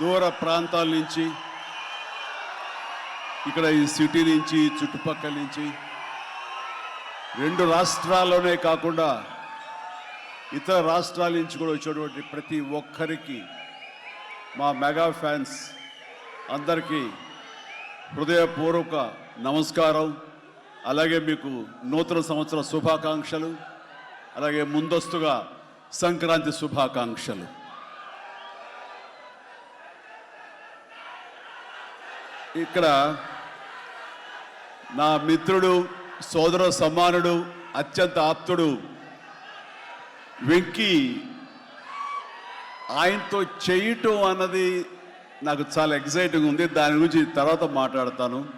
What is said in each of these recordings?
దూర ప్రాంతాల నుంచి ఇక్కడ ఈ సిటీ నుంచి చుట్టుపక్కల నుంచి రెండు రాష్ట్రాల్లోనే కాకుండా ఇతర రాష్ట్రాల నుంచి కూడా వచ్చేటువంటి ప్రతి ఒక్కరికి మా మెగా ఫ్యాన్స్ అందరికీ హృదయపూర్వక నమస్కారం. అలాగే మీకు నూతన సంవత్సర శుభాకాంక్షలు. అలాగే ముందస్తుగా సంక్రాంతి శుభాకాంక్షలు. ఇక్కడ నా మిత్రుడు సోదర సమానుడు అత్యంత ఆప్తుడు వెంకి. ఆయనతో చేయటం అన్నది నాకు చాలా ఎగ్జైటింగ్ ఉంది. దాని గురించి తర్వాత మాట్లాడతాను.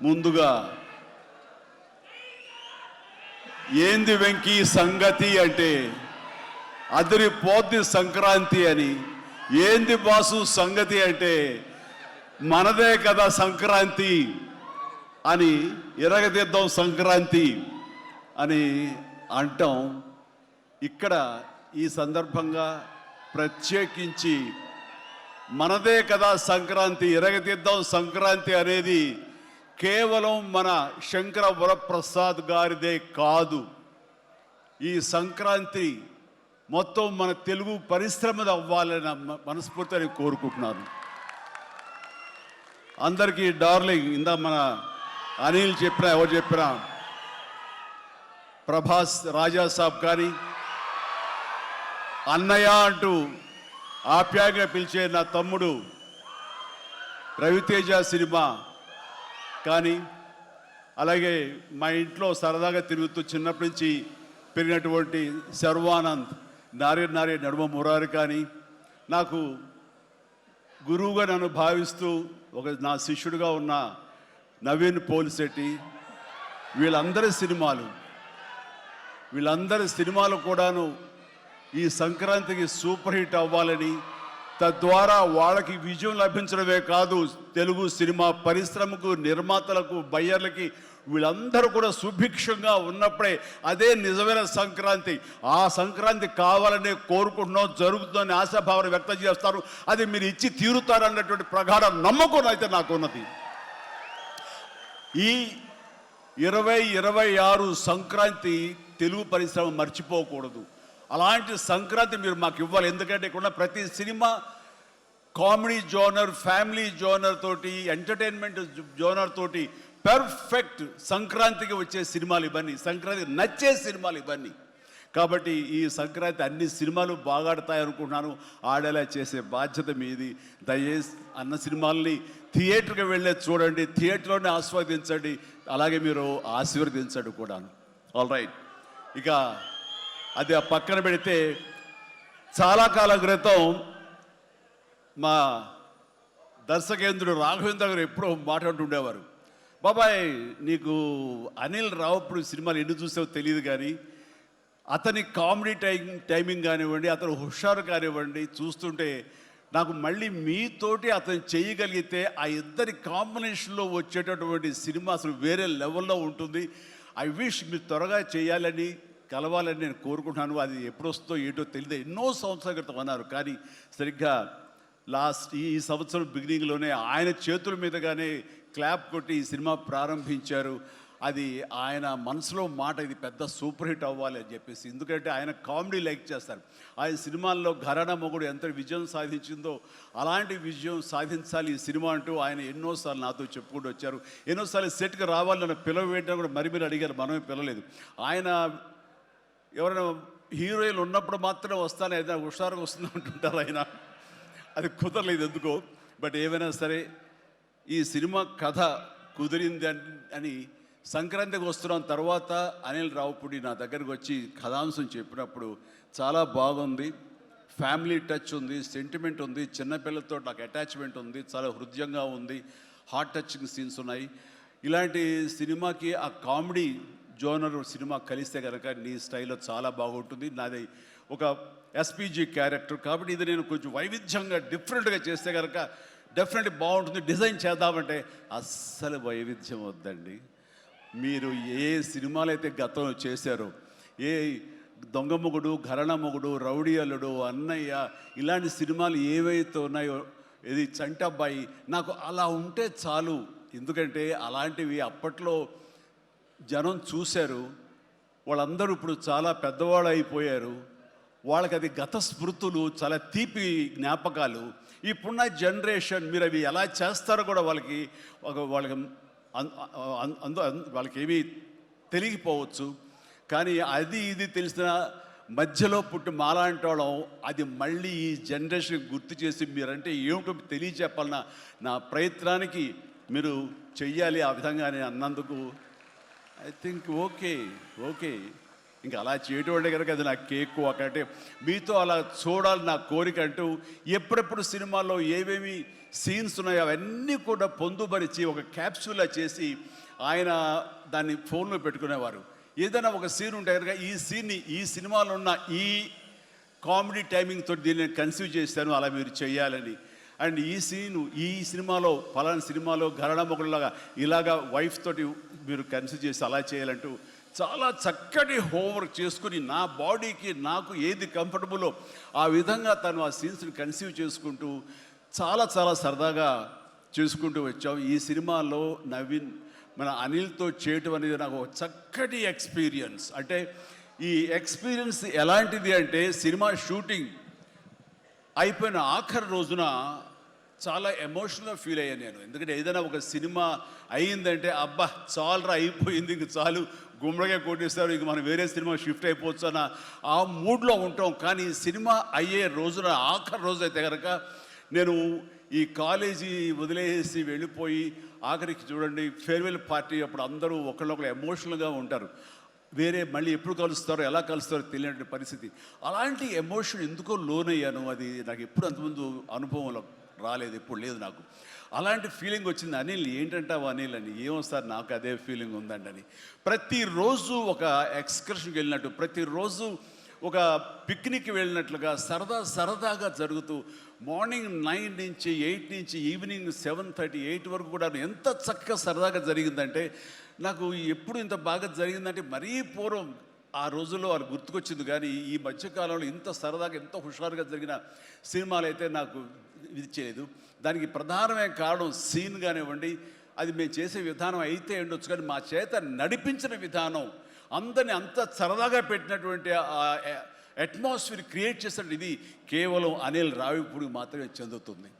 ముందుగా ఏంది వెంకీ సంగతి అంటే అదిరిపోద్ది సంక్రాంతి అని ఏంది బాసు సంగతి అంటే మనదే కదా సంక్రాంతి అని ఎరగదిద్దాం సంక్రాంతి అని అంటాం. ఇక్కడ ఈ సందర్భంగా ప్రత్యేకించి మనదే కదా సంక్రాంతి ఎరగదిద్దాం సంక్రాంతి అనేది కేవలం మన శంకర వరప్రసాద్ గారిదే కాదు. ఈ సంక్రాంతి మొత్తం మన తెలుగు పరిశ్రమది అవ్వాలని మనస్ఫూర్తిని కోరుకుంటున్నాను. అందరికీ డార్లింగ్ ఇందా మన అనిల్ చెప్పిన ఎవరు చెప్పినా ప్రభాస్ రాజా సాబ్ కానీ అన్నయ్య అంటూ ఆప్యాయంగా పిలిచే నా తమ్ముడు రవితేజ సినిమా కానీ అలాగే మా ఇంట్లో సరదాగా తిరుగుతూ చిన్నప్పటి నుంచి పెరిగినటువంటి శర్వానంద్ నారే నారే నడుమ మురారి కానీ నాకు గురువుగా నన్ను భావిస్తూ ఒక నా శిష్యుడిగా ఉన్న నవీన్ పోలిశెట్టి వీళ్ళందరి సినిమాలు. వీళ్ళందరి సినిమాలు కూడాను ఈ సంక్రాంతికి సూపర్ హిట్ అవ్వాలని తద్వారా వాళ్ళకి విజయం లభించడమే కాదు తెలుగు సినిమా పరిశ్రమకు నిర్మాతలకు బయ్యర్లకి వీళ్ళందరూ కూడా సుభిక్షంగా ఉన్నప్పుడే అదే నిజమైన సంక్రాంతి. ఆ సంక్రాంతి కావాలనే కోరుకుంటున్నాం జరుగుతుందని ఆశాభావన వ్యక్తం చేస్తారు. అది మీరు ఇచ్చి తీరుతారన్నటువంటి ప్రగాఢ నమ్మకం అయితే నాకు ఉన్నది ఈ ఇరవై ఇరవై ఆరు సంక్రాంతి తెలుగు పరిశ్రమ మర్చిపోకూడదు. అలాంటి సంక్రాంతి మీరు మాకు ఇవ్వాలి. ఎందుకంటే ఇక్కడ ప్రతి cinema comedy genre family genre తోటి ఎంటర్టైన్మెంట్ జోనర్ తోటి పెర్ఫెక్ట్ సంక్రాంతికి వచ్చే సినిమాలు ఇవన్నీ. సంక్రాంతికి నచ్చే సినిమాలు ఇవన్నీ. కాబట్టి ఈ సంక్రాంతి అన్ని సినిమాలు బాగా ఆడతాయనుకుంటున్నాను ఆడేలా చేసే బాధ్యత మీది. దయచేసి అన్న సినిమాల్ని థియేటర్కి వెళ్ళే చూడండి. థియేటర్లోనే ఆస్వాదించండి. అలాగే మీరు ఆశీర్వదించండి కూడాను. ఆల్ రైట్ ఇక అది ఆ పక్కన పెడితే చాలా కాలం క్రితం మా దర్శకేంద్రుడు రాఘవేంద్ర గారు ఎప్పుడో మాట్లాడుతుండేవారు బాబాయ్ నీకు అనిల్ రావుప్పుడు సినిమాలు ఎన్ని చూసావో తెలియదు కానీ అతని కామెడీ టైం టైమింగ్ కానివ్వండి అతను హుషారు కానివ్వండి చూస్తుంటే నాకు మళ్ళీ మీతోటి అతను చేయగలిగితే ఆ ఇద్దరి కాంబినేషన్లో వచ్చేటటువంటి సినిమా అసలు వేరే లెవెల్లో ఉంటుంది. ఐ విష్ మీరు త్వరగా చేయాలని కలవాలని నేను కోరుకుంటున్నాను. అది ఎప్పుడు వస్తుందో ఏంటో తెలియదు ఎన్నో సంవత్సరాల క్రితం అన్నారు. కానీ సరిగ్గా లాస్ట్ ఈ సంవత్సరం బిగినింగ్లోనే ఆయన చేతుల మీదుగానే క్లాప్ కొట్టి ఈ సినిమా ప్రారంభించారు. అది ఆయన మనసులో మాట ఇది పెద్ద సూపర్ హిట్ అవ్వాలి అని చెప్పేసి. ఎందుకంటే ఆయన కామెడీ లైక్ చేస్తారు. ఆయన సినిమాల్లో ఘరానా మొగుడు ఎంత విజయం సాధించిందో అలాంటి విజయం సాధించాలి ఈ సినిమా అంటూ ఆయన ఎన్నోసార్లు నాతో చెప్పుకుంటూ వచ్చారు. ఎన్నోసార్లు సెట్కి రావాలని పిలవ వేయడం కూడా మరి మీరు అడిగారు. మనమే పిలవలేదు. ఆయన ఎవరైనా హీరోయిన్లు ఉన్నప్పుడు మాత్రమే వస్తాను ఏదైనా హుషారుగా వస్తుంది అంటుంటారు ఆయన. అది కుదరలేదు ఎందుకో. బట్ ఏమైనా సరే ఈ సినిమా కథ కుదిరింది అని- అని సంక్రాంతికి వస్తున్నాం. తర్వాత అనిల్ రావుపూడి నా దగ్గరకు వచ్చి కథాంశం చెప్పినప్పుడు చాలా బాగుంది. ఫ్యామిలీ టచ్ ఉంది సెంటిమెంట్ ఉంది చిన్నపిల్లలతో నాకు అటాచ్మెంట్ ఉంది చాలా హృదయంగా ఉంది హార్ట్ టచింగ్ సీన్స్ ఉన్నాయి. ఇలాంటి సినిమాకి ఆ కామెడీ జోనర్ సినిమా కలిస్తే కనుక నీ స్టైల్లో చాలా బాగుంటుంది. నాది ఒక ఎస్పీజీ క్యారెక్టర్ కాబట్టి ఇది నేను కొంచెం వైవిధ్యంగా డిఫరెంట్గా చేస్తే కనుక డెఫినెట్ బాగుంటుంది. డిజైన్ చేద్దామంటే అస్సలు వైవిధ్యం వద్దండి. మీరు ఏ సినిమాలు అయితే గతంలో చేశారో ఏ దొంగ ఘరణముగుడు రౌడీ అల్లుడు అన్నయ్య ఇలాంటి సినిమాలు ఏవైతే ఉన్నాయో ఇది చంటబ్బాయి నాకు అలా ఉంటే చాలు. ఎందుకంటే అలాంటివి అప్పట్లో జనం చూశారు. వాళ్ళందరూ ఇప్పుడు చాలా పెద్దవాళ్ళు అయిపోయారు. వాళ్ళకి అది గత స్మృతులు చాలా తీపి జ్ఞాపకాలు. ఇప్పుడున్న జనరేషన్ మీరు అవి ఎలా చేస్తారో కూడా వాళ్ళకి ఒక వాళ్ళకి అందు వాళ్ళకి ఏమీ తెలియకపోవచ్చు. కానీ అది ఇది తెలిసిన మధ్యలో పుట్టి మాలాంటి వాళ్ళం అది మళ్ళీ ఈ జనరేషన్ గుర్తు చేసి మీరంటే ఏమిటో తెలియచెప్పాలన్న నా ప్రయత్నానికి మీరు చెయ్యాలి ఆ విధంగా నేను అన్నందుకు. I think okay okay. ఇంకా అలా చేయటం అంటే కనుక అది నా కేక్ ఒకటే. మీతో అలా చూడాలి నా కోరిక అంటూ ఎప్పుడెప్పుడు సినిమాల్లో ఏమేమి సీన్స్ ఉన్నాయో అవన్నీ కూడా పొందుపరిచి ఒక క్యాప్సూల్లా చేసి ఆయన దాన్ని ఫోన్లో పెట్టుకునేవారు. ఏదైనా ఒక సీన్ ఉంటే కనుక ఈ సీన్ని ఈ సినిమాలో ఉన్న ఈ కామెడీ టైమింగ్ తోటి దీన్ని కన్సీవ్ చేశాను అలా మీరు చేయాలని. అండ్ ఈ సీను ఈ సినిమాలో ఫలానా సినిమాలో గరణమొకలాగా ఇలాగా వైఫ్ తోటి మీరు కన్సీవ్ చేసి అలా చేయాలంటూ చాలా చక్కటి హోంవర్క్ చేసుకుని నా బాడీకి నాకు ఏది కంఫర్టబులో ఆ విధంగా తను ఆ సీన్స్ని కన్సీవ్ చేసుకుంటూ చాలా చాలా సరదాగా చేసుకుంటూ వచ్చాం ఈ సినిమాలో నవీన్ మన అనిల్తో చేయటం అనేది నాకు ఒక చక్కటి ఎక్స్పీరియన్స్. అంటే ఈ ఎక్స్పీరియన్స్ ఎలాంటిది అంటే సినిమా షూటింగ్ అయిపోయిన ఆఖరి రోజున చాలా ఎమోషనల్గా ఫీల్ అయ్యాను నేను. ఎందుకంటే ఏదైనా ఒక సినిమా అయ్యిందంటే అబ్బా చాలరా అయిపోయింది ఇంక చాలు గుమ్మడిగా కొట్టేస్తారు ఇంక మనం వేరే సినిమా షిఫ్ట్ అయిపోవచ్చు అన్న ఆ మూడ్లో ఉంటాం. కానీ సినిమా అయ్యే రోజున ఆఖరి రోజు అయితే కనుక నేను ఈ కాలేజీ వదిలేసి వెళ్ళిపోయి ఆఖరికి చూడండి ఫేర్వెల్ పార్టీ అప్పుడు అందరూ ఒకళ్ళొకరు ఎమోషనల్గా ఉంటారు. వేరే మళ్ళీ ఎప్పుడు కలుస్తారో ఎలా కలుస్తారో తెలియనటువంటి పరిస్థితి. అలాంటి ఎమోషన్ ఎందుకో లోనయ్యాను. అది నాకు ఎప్పుడు అంతకుముందు అనుభవంలో రాలేదు ఎప్పుడు లేదు నాకు. అలాంటి ఫీలింగ్ వచ్చింది అనిల్ ఏంటంటావు అనిల్? అని. ఏమో సార్ నాకు అదే ఫీలింగ్ ఉందండి అని ప్రతిరోజు ఒక ఎక్స్కర్షన్కి వెళ్ళినట్టు ప్రతిరోజు ఒక పిక్నిక్ వెళ్ళినట్లుగా సరదా సరదాగా జరుగుతూ మార్నింగ్ నైన్ నుంచి ఎయిట్ నుంచి ఈవినింగ్ సెవెన్ థర్టీ ఎయిట్ వరకు కూడా ఎంత చక్కగా సరదాగా జరిగిందంటే నాకు ఎప్పుడు ఇంత బాగా జరిగిందంటే మరీ పూర్వం. ఆ రోజుల్లో వారు గుర్తుకొచ్చింది కానీ ఈ మధ్యకాలంలో ఇంత సరదాగా ఎంత హుషారుగా జరిగిన సినిమాలు అయితే నాకు ఇది చేయలేదు దానికి ప్రధానమైన కారణం సీన్ కానివ్వండి అది మేము చేసే విధానం అయితే ఉండొచ్చు కానీ మా చేత నడిపించిన విధానం అందరిని అంత సరదాగా పెట్టినటువంటి అట్మాస్ఫియర్ క్రియేట్ చేసినట్టు ఇది కేవలం అనిల్ రావిపూడికి మాత్రమే చెందుతుంది.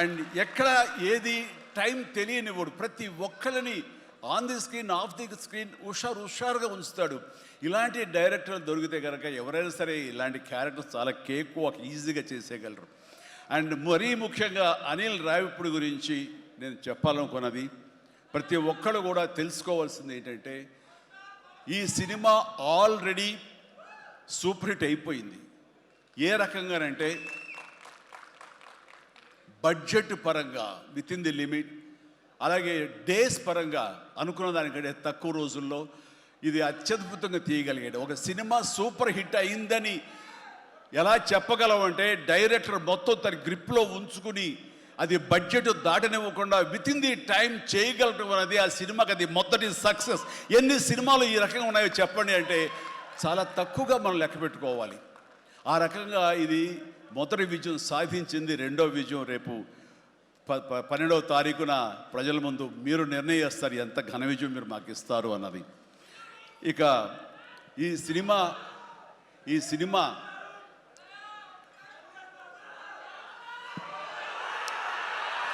అండ్ ఎక్కడ ఏది టైం తెలియనివాడు ప్రతి ఒక్కరిని on the screen off the screen హుషారు హుషారుగా ఉంచుతాడు. ఇలాంటి డైరెక్టర్లు దొరికితే కనుక ఎవరైనా సరే ఇలాంటి క్యారెక్టర్స్ చాలా కేక్ వాక్ ఈజీగా చేసేయగలరు. అండ్ మరీ ముఖ్యంగా అనిల్ రావిప్పుడు గురించి నేను చెప్పాలనుకున్నది ప్రతి ఒక్కరు కూడా తెలుసుకోవాల్సింది ఏంటంటే ఈ సినిమా ఆల్రెడీ సూపర్ హిట్ అయిపోయింది. ఏ రకంగానంటే బడ్జెట్ పరంగా విత్ ఇన్ ది లిమిట్ అలాగే డేస్ పరంగా అనుకున్న దానికంటే తక్కువ రోజుల్లో ఇది అత్యద్భుతంగా తీయగలిగాడు. ఒక సినిమా సూపర్ హిట్ అయిందని ఎలా చెప్పగలమంటే డైరెక్టర్ మొత్తం తన గ్రిప్లో ఉంచుకుని అది బడ్జెట్ దాటనివ్వకుండా విత్ ఇన్ ది టైం చేయగలటం అనేది ఆ సినిమాకి అది మొదటి సక్సెస్ ఎన్ని సినిమాలు ఈ రకంగా ఉన్నాయో చెప్పండి అంటే చాలా తక్కువగా మనం లెక్క పెట్టుకోవాలి. ఆ రకంగా ఇది మొదటి విజయం సాధించింది రెండో విజయం రేపు ప- ప- పన్నెండవ తారీఖున ప్రజల ముందు మీరు నిర్ణయిస్తారు ఎంత ఘన విజయం మీరు మాకు ఇస్తారు అన్నది. ఇక ఈ సినిమా ఈ సినిమా.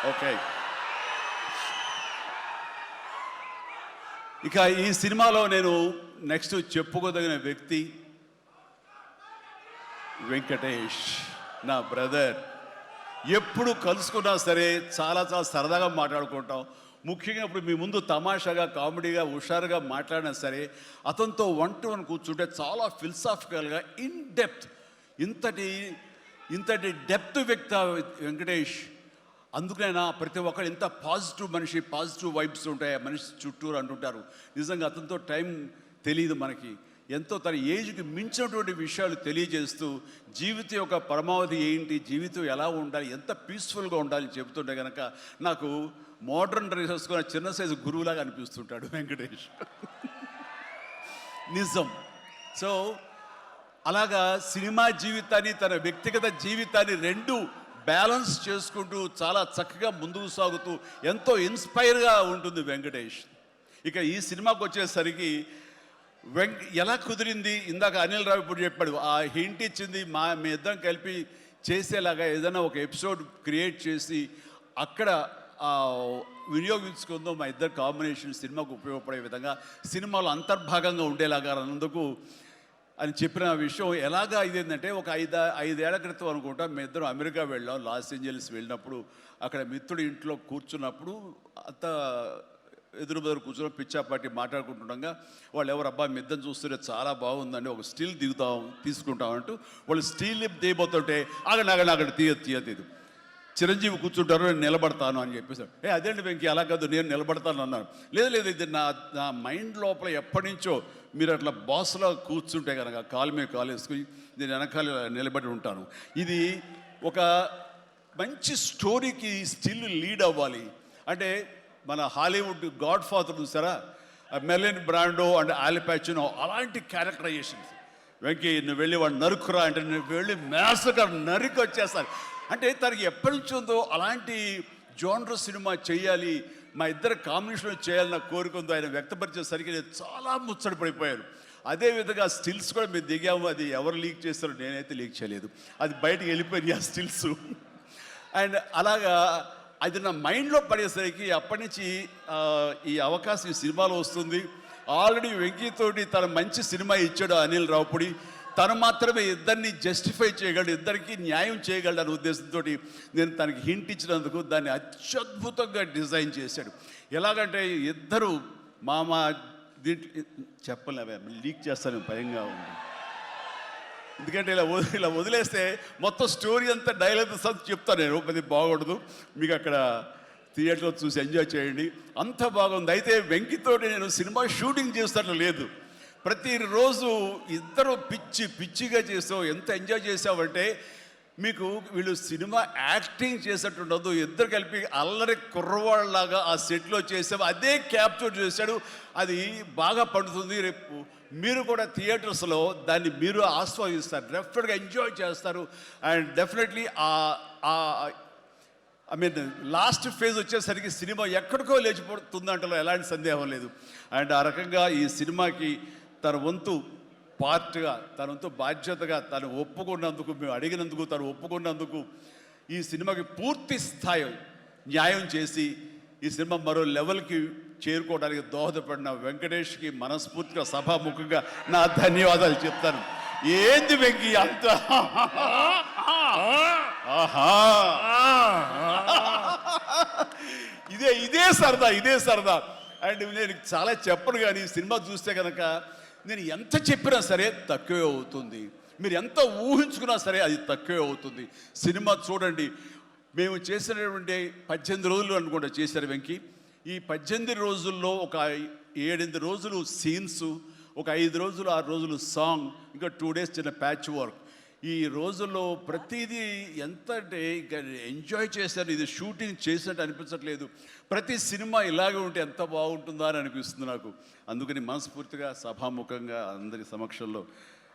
ఓకే. ఇక ఈ సినిమాలో నేను నెక్స్ట్ చెప్పుకోదగిన వ్యక్తి వెంకటేష్ నా బ్రదర్. ఎప్పుడు కలుసుకున్నా సరే చాలా చాలా సరదాగా మాట్లాడుకుంటాం. ముఖ్యంగా ఇప్పుడు మీ ముందు తమాషాగా కామెడీగా హుషారుగా మాట్లాడినా సరే అతనితో వన్ టు వన్ కూర్చుంటే చాలా ఫిలసాఫికల్గా ఇన్ డెప్త్ ఇంతటి ఇంతటి డెప్త్ వ్యక్త వెంకటేష్. అందుకైనా ప్రతి ఒక్కరు ఎంత పాజిటివ్ మనిషి పాజిటివ్ వైబ్స్ ఉంటాయి ఆ మనిషి చుట్టూరు అంటుంటారు. నిజంగా అతనితో టైం తెలియదు మనకి. ఎంతో తన ఏజ్కి మించినటువంటి విషయాలు తెలియజేస్తూ జీవితం యొక్క పరమావధి ఏంటి జీవితం ఎలా ఉండాలి ఎంత పీస్ఫుల్గా ఉండాలి చెబుతుంటే కనుక నాకు మోడర్న్ డ్రెస్ వేసుకున్న చిన్న సైజు గురువులాగా అనిపిస్తుంటాడు వెంకటేష్. నిజం. సో అలాగా సినిమా జీవితాన్ని తన వ్యక్తిగత జీవితాన్ని రెండు బ్యాలెన్స్ చేసుకుంటూ చాలా చక్కగా ముందుకు సాగుతూ ఎంతో ఇన్స్పైర్గా ఉంటుంది వెంకటేష్. ఇక ఈ సినిమాకు వచ్చేసరికి వెంక ఎలా కుదిరింది? ఇందాక అనిల్ రావు ఇప్పుడు చెప్పాడు ఆ హింట్ ఇచ్చింది మా మీ ఇద్దరం కలిపి చేసేలాగా ఏదైనా ఒక ఎపిసోడ్ క్రియేట్ చేసి అక్కడ వినియోగించుకుందాం మా ఇద్దరు కాంబినేషన్ సినిమాకు ఉపయోగపడే విధంగా సినిమాలో అంతర్భాగంగా ఉండేలాగా అన్నందుకు అని చెప్పిన విషయం ఎలాగా ఇదేంటంటే ఒక ఐదు ఐదేళ్ళ క్రితం అనుకుంటా మీ ఇద్దరం అమెరికా వెళ్ళాం లాస్ ఏంజల్స్ వెళ్ళినప్పుడు అక్కడ మిత్రుడి ఇంట్లో కూర్చున్నప్పుడు అంత ఎదురు బెదురు కూర్చొని పిచ్చాపాటి మాట్లాడుకుంటుండగా వాళ్ళు ఎవరు అబ్బా మిద్దం చూస్తుంటే చాలా బాగుందండి ఒక స్టీల్ దిగుతాం తీసుకుంటాం అంటూ వాళ్ళు స్టీల్ తీయబోతుంటే అక్కడ అక్కడ ఆగండి తీయ తీయ తీదు చిరంజీవి కూర్చుంటారు నేను నిలబడతాను అని చెప్పేసాడు. ఏ అదేంటి వెంకీ అలా కాదు నేను నిలబడతాను అన్నాను. లేదు లేదు ఇది నా నా మైండ్ లోపల ఎప్పటి నుంచో మీరు అట్లా బాస్లో కూర్చుంటే కనుక కాలు మీద కాలు వేసుకుని నేను వెనకాల నిలబడి ఉంటాను. ఇది ఒక మంచి స్టోరీకి స్టిల్ లీడ్ అవ్వాలి. అంటే మన హాలీవుడ్ గాడ్ ఫాదర్ చూసారా మెలిన్ బ్రాండో అండ్ ఆలిపాచినో అలాంటి క్యారెక్టరైజేషన్స్. వెంకీ నువ్వు వెళ్ళి వాడు నరుకురా అంటే నువ్వు వెళ్ళి మేసగా నరికి వచ్చేస్తాను అంటే తనకి ఎప్పటి నుంచి ఉందో అలాంటి జోనర్ సినిమా చేయాలి మా ఇద్దరు కాంబినేషన్ చేయాలన్న కోరిక ఉందో ఆయన వ్యక్తపరిచేసరికి నేను చాలా ముచ్చట పడిపోయాను. అదేవిధంగా స్టిల్స్ కూడా మేము దిగాము అది ఎవరు లీక్ చేస్తారో నేనైతే లీక్ చేయలేదు. అది బయటకు వెళ్ళిపోయింది ఆ స్టిల్స్. అండ్ అలాగా అది నా మైండ్లో పడేసరికి అప్పటి నుంచి ఈ అవకాశం ఈ సినిమాలో వస్తుంది. ఆల్రెడీ వెంకీతోటి తన మంచి సినిమా ఇచ్చాడు అనిల్ రావుపుడి. తను మాత్రమే ఇద్దరిని జస్టిఫై చేయగలడు ఇద్దరికి న్యాయం చేయగలడు అనే ఉద్దేశంతో నేను తనకి హింట్ ఇచ్చినందుకు దాన్ని అత్యద్భుతంగా డిజైన్ చేశాడు. ఎలాగంటే ఇద్దరు మామ దీంట్లో చెప్పలేవే లీక్ చేస్తాను భయంగా ఉంది. ఎందుకంటే ఇలా వదిలి ఇలా వదిలేస్తే మొత్తం స్టోరీ అంతా డైలాగ్ సత్ చెప్తాను నేను. అది బాగుండదు. మీకు అక్కడ థియేటర్లో చూసి ఎంజాయ్ చేయండి. అంత బాగుంది. అయితే వెంకితోటి నేను సినిమా షూటింగ్ చేస్తాను లేదు. ప్రతిరోజు ఇద్దరు పిచ్చి పిచ్చిగా చేసావు ఎంత ఎంజాయ్ చేసావంటే మీకు వీళ్ళు సినిమా యాక్టింగ్ చేసేట్టు ఉండదు ఇద్దరు కలిపి అల్లరి కుర్రవాళ్ళలాగా ఆ సెట్లో చేసావు అదే క్యాప్చర్ చేశాడు. అది బాగా పండుతుంది. రేపు మీరు కూడా థియేటర్స్లో దాన్ని మీరు ఆస్వాదిస్తారు. డెఫినెట్గా ఎంజాయ్ చేస్తారు. And definitely uh I mean last phase వచ్చేసరికి సినిమా ఎక్కడికో లేచిపోతుందంటలో ఎలాంటి సందేహం లేదు. అండ్ ఆ రకంగా ఈ సినిమాకి తన వంతు పార్ట్గా తన వంతు బాధ్యతగా తను ఒప్పుకున్నందుకు మేము అడిగినందుకు తను ఒప్పుకున్నందుకు ఈ సినిమాకి పూర్తి స్థాయి న్యాయం చేసి ఈ సినిమా మరో లెవెల్కి చేరుకోవడానికి దోహదపడిన వెంకటేష్కి మనస్ఫూర్తిగా సభాముఖంగా నా ధన్యవాదాలు చెప్తాను. ఏంది వెంకీ అంత? ఆహా! ఇదే ఇదే సరదా ఇదే సరదా. అండ్ నేను చాలా చెప్పను కానీ ఈ సినిమా చూస్తే కనుక నేను ఎంత చెప్పినా సరే తక్కువే అవుతుంది. మీరు ఎంత ఊహించుకున్నా సరే అది తక్కువే అవుతుంది. సినిమా చూడండి. మేము చేసినటువంటి పద్దెనిమిది రోజులు అనుకుంటా చేశారు వెంకి. ఈ పద్దెనిమిది రోజుల్లో ఒక ఏడెనిమిది రోజులు సీన్స్ ఒక ఐదు రోజులు ఆరు రోజులు సాంగ్ ఇంకా టూ డేస్ చిన్న ప్యాచ్ వర్క్ ఈ రోజుల్లో ప్రతిదీ ఎంత అంటే ఇక ఎంజాయ్ చేశారు ఇది షూటింగ్ చేసినట్టు అనిపించట్లేదు. ప్రతి సినిమా ఇలాగే ఉంటే ఎంత బాగుంటుందా అని అనిపిస్తుంది నాకు. అందుకని మనస్ఫూర్తిగా సభాముఖంగా అందరి సమక్షంలో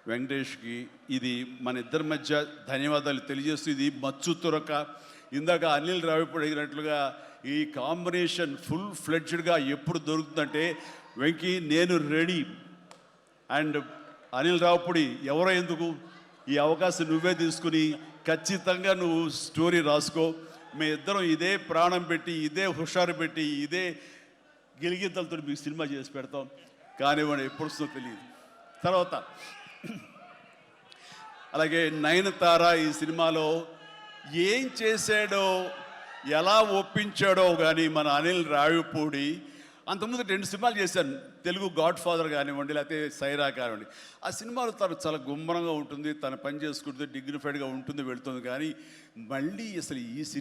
వెంకటేష్కి ఇది మన ఇద్దరి మధ్య ధన్యవాదాలు తెలియజేస్తూ ఇది మచ్చు తురక. ఇందాక అనిల్ రావిపూడి అడిగినట్లుగా ఈ కాంబినేషన్ ఫుల్ ఫ్లెడ్జ్డ్గా ఎప్పుడు దొరుకుతుందంటే వెంకీ నేను రెడీ. అండ్ అనిల్ రావుపూడి ఎవరో ఎందుకు? ఈ అవకాశం నువ్వే తీసుకుని ఖచ్చితంగా నువ్వు స్టోరీ రాసుకో. మీ ఇద్దరం ఇదే ప్రాణం పెట్టి ఇదే హుషారు పెట్టి ఇదే గిలిగిద్దలతో మీకు సినిమా చేసి పెడతాం. కానివ్వండి ఎప్పుడు వస్తుందో తెలియదు. తర్వాత అలాగే నయనతార ఈ సినిమాలో ఏం చేశాడో ఎలా ఒప్పించాడో కానీ మన అనిల్ రావిపూడి అంతకుముందు రెండు సినిమాలు చేశాను. తెలుగు గాడ్ ఫాదర్ కానివ్వండి లేకపోతే సైరా కానివ్వండి. ఆ సినిమాలో తను చాలా గుమ్మరంగా ఉంటుంది తన పని చేసుకుంటుంది డిగ్నిఫైడ్గా ఉంటుంది వెళ్తుంది. కానీ మళ్ళీ అసలు ఈ సినిమా